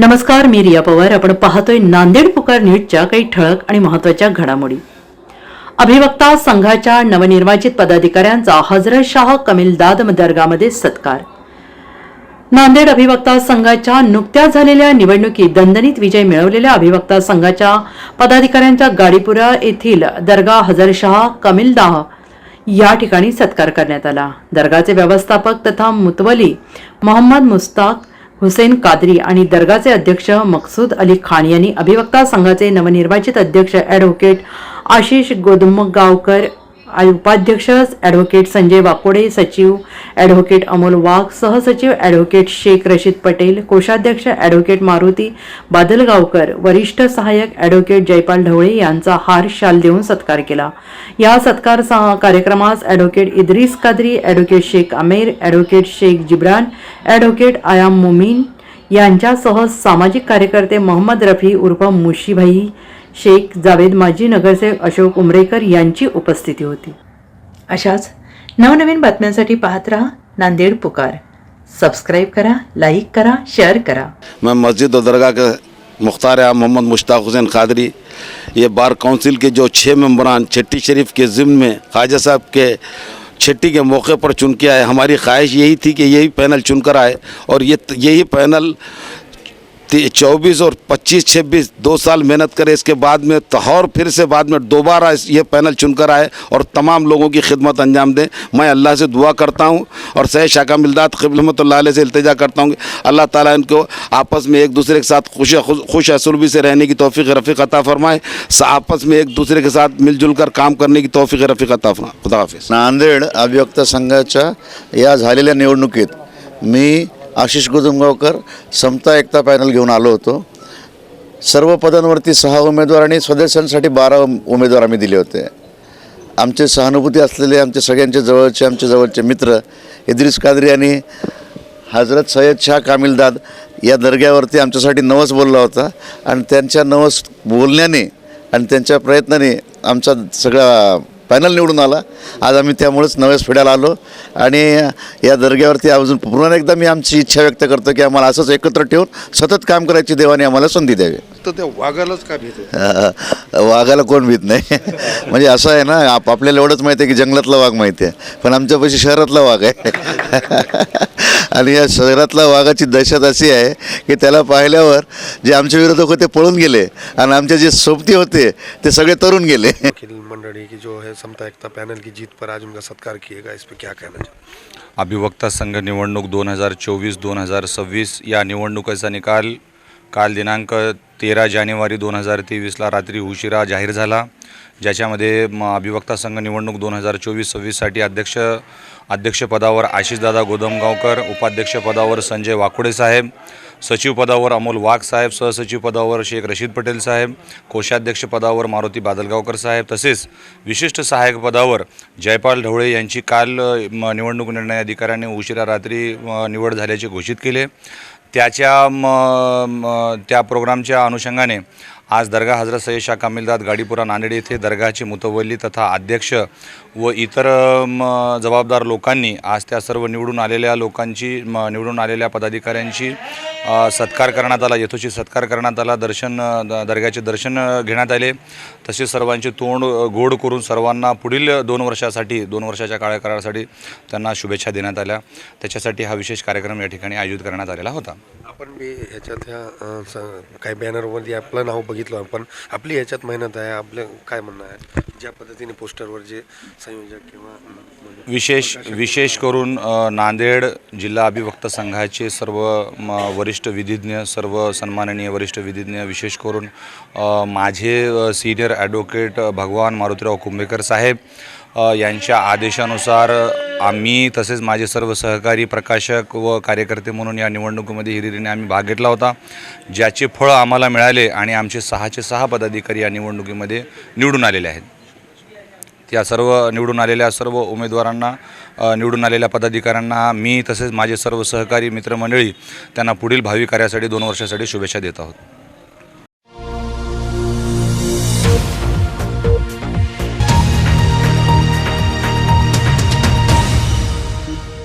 नमस्कार मी रिया पवार. आपण पाहतोय नांदेड पुकार न्यूजच्या काही ठळक आणि महत्त्वाच्या घडामोडी. अभिवक्ता संघाच्या नवनिर्वाचित पदाधिकाऱ्यांचा हजरत शाह कमिलदाद दर्गामध्ये सत्कार. नांदेड अभिवक्ता संघाच्या नुकत्याच झालेल्या निवडणुकीत दणदणीत विजय मिळवलेल्या अभिवक्ता संघाच्या पदाधिकाऱ्यांच्या गाडीपुरा येथील दर्गा हजरशाह कमिलदाह या ठिकाणी सत्कार करण्यात आला. दर्गाचे व्यवस्थापक तथा मुतवली मोहम्मद मुस्ताक हुसेन कादरी आणि दर्गाचे अध्यक्ष मकसूद अली खान यांनी अभिवक्ता संघाचे नवनिर्वाचित अध्यक्ष ॲडव्होकेट आशिष गोदमगावकर उपाध्यक्ष ॲडव्होकेट संजय वाकोडे सचिव ॲडव्होकेट अमोल वाघ सहसचिव ॲडव्होकेट शेख रशीद पटेल कोषाध्यक्ष ॲडव्होकेट मारुती बादलगावकर वरिष्ठ सहाय्यक ॲडव्होकेट जयपाल ढवळे यांचा हार शाल देऊन सत्कार केला. या सत्कार कार्यक्रमास advocate Idris Qadri advocate Shaikh Aamer advocate Shaikh Jibran advocate Ayaam Mumin यांच्यासह सामाजिक कार्यकर्ते मोहम्मद रफी उर्फ मुशीभाई शेख जावेद माजी नगरसेवक अशोक उमरेकर यांची उपस्थिती होती. अशाच नवनवीन बातम्यांसाठी पाहत रहा नांदेड पुकार. सबस्क्राईब करा लाईक करा शेअर करा. मैं मस्जिद और दरगाह के मुख्तार आम मोहम्मद मुश्ताक हुसैन कादरी ये बार काउंसिल के जो छः मेम्बरान छट्टी शरीफ के ज़िम्न में ख्वाजा साहब के छट्टी के मौके पर चुन के आए हमारी ख्वाहिश यही थी कि यही पैनल चुनकर आए और ये यही पैनल चौबीस और पच्चीस, छब्बीस, दो साल मेहनत करे, इसके बाद में तो और फिर से बाद में दोबारा ये पैनल चुनकर आए और तमाम लोगों की खिदमत अंजाम दें। मैं अल्लाह से दुआ करता हूँ और सैद शाका मिलदात खिबलमत से इल्तजा करता हूँ अल्लाह ताला इनको आपस में एक दूसरे के साथ खुश खुश असलबी से रहने की तोफ़ी रफ़ी अता फरमाए। आपस में एक दूसरे के साथ मिलजुल कर काम करने की तोफ़ी रफ़ी अता फरमा खुदा नांदेड अभिव्यक्त संघाच्या या झालेल्या मी आशिष गुदुमगावकर समता एकता पॅनल घेऊन आलो होतो. सर्व पदांवरती सहा उमेदवार आणि सदस्यांसाठी बारा उमेदवार आम्ही दिले होते. आमचे सहानुभूती असलेले आमचे सगळ्यांचे जवळचे आमचे जवळचे मित्र इद्रिस कादरी आणि हजरत सय्यद शाह कामिलदाद या दर्ग्यावरती आमच्यासाठी नवस बोलला होता आणि त्यांच्या नवस बोलण्याने आणि त्यांच्या प्रयत्नाने आमचा सगळा पॅनल निवडून आला. आज आम्ही त्यामुळेच नवेस फेडायला आलो. आणि या दर्ग्यावरती अजून पुन्हा एकदा मी आमची इच्छा व्यक्त करतो की आम्हाला असंच एकत्र ठेवून सतत काम करायची देवाने आम्हाला संधी द्यावी. तर त्या वाघालाच का भीत? वाघाला कोण भीत नाही. म्हणजे असं आहे ना आप आपल्याला एवढंच माहिती आहे की जंगलातला वाघ माहिती आहे. पण आमच्यापाशी शहरातला वाघ आहे. आणि या शहरातल्या वाघाची दहशत अशी आहे की त्याला पाहिल्यावर जे आमचे विरोधक होते पळून गेले आणि आमचे जे सोबती होते ते सगळे तरुण गेले. मंडली की जो है समता एकता पैनल की जीत पर आज उनका सत्कार किएगा इस पे क्या कहना चाहिए अभिवक्ता संघ निवडणूक दोन हजार चोवीस दोन हजार सव्वीस या निवडणुकीचा निकाल काल दिनांक तेरा जानेवारी दोन हजार तेवीसला रात्री उशिरा जाहीर झाला ज्याच्यामध्ये म अभिवक्ता संघ निवडणूक दोन हजार चोवीस सव्वीससाठी अध्यक्ष अध्यक्षपदावर आशिषदादा गोदमगावकर उपाध्यक्षपदावर संजय वाकुडे साहेब सचिवपदावर अमोल वाघ साहेब सहसचिवपदावर शेख रशीद पटेल साहेब कोषाध्यक्षपदावर मारुती बादलगावकर साहेब तसेच विशिष्ट सहाय्यक पदावर जयपाल ढवळे यांची काल म, निवडणूक निर्णय अधिकाऱ्याने उशिरा रात्री निवड झाल्याचे घोषित केले. त्याच्या म, त्या प्रोग्रामच्या अनुषंगाने आज दर्गा हजरत सय्यद शाह कामिलदाद गाडीपुरा नांदेड येथे दर्गाचे मुतवल्ली तथा अध्यक्ष व इतर म, जबाबदार लोकांनी आज त्या सर्व निवडून आलेल्या लोकांची म, निवडून आलेल्या पदाधिकाऱ्यांची सत्कार करण्यात आला यथोचित सत्कार करण्यात आला दर्शन द- दर्ग्याचे दर्शन घेण्यात आले. तसेच सर्वांचे तोंड गोड करून सर्वांना पुढील दोन वर्षासाठी दोन वर्षाच्या काळाकाळासाठी त्यांना शुभेच्छा देण्यात आल्या. त्याच्यासाठी हा विशेष कार्यक्रम या ठिकाणी आयोजित करण्यात आलेला होता. आपण मी ह्याच्यात ह्या स- काही बॅनरवरती आपलं नाव बघितलं पण आपली ह्याच्यात मेहनत आहे आपलं काय म्हणणं आहे? ज्या पद्धतीने पोस्टरवर जे संयोजक किंवा अं, म्हणजे विशेष विशेष करून अ, नांदेड जिल्हा अभिवक्त संघाचे सर्व म, वरिष्ठ विधिज्ञ सर्व सन्माननीय वरिष्ठ विधिज्ञ विशेष करून अ, माझे सिनियर ॲडव्होकेट भगवान मारुतीराव कुंभेकर साहेब यांच्या आदेशानुसार आम्ही तसेच माझे सर्व सहकारी प्रकाशक व कार्यकर्ते म्हणून या निवडणुकीमध्ये हिरिरीने आम्ही भाग घेतला होता. ज्याचे फळ आम्हाला मिळाले आणि आमचे सहाचे सहा पदाधिकारी या निवडणुकीमध्ये निवडून आलेले आहेत. या सर्व निवडून आलेल्या सर्व उमेदवारांना निवडून आलेल्या पदाधिकाऱ्यांना मी तसेच माझे सर्व सहकारी मित्रमंडळी त्यांना पुढील भावी कार्यासाठी दोन वर्षासाठी शुभेच्छा देत आहोत.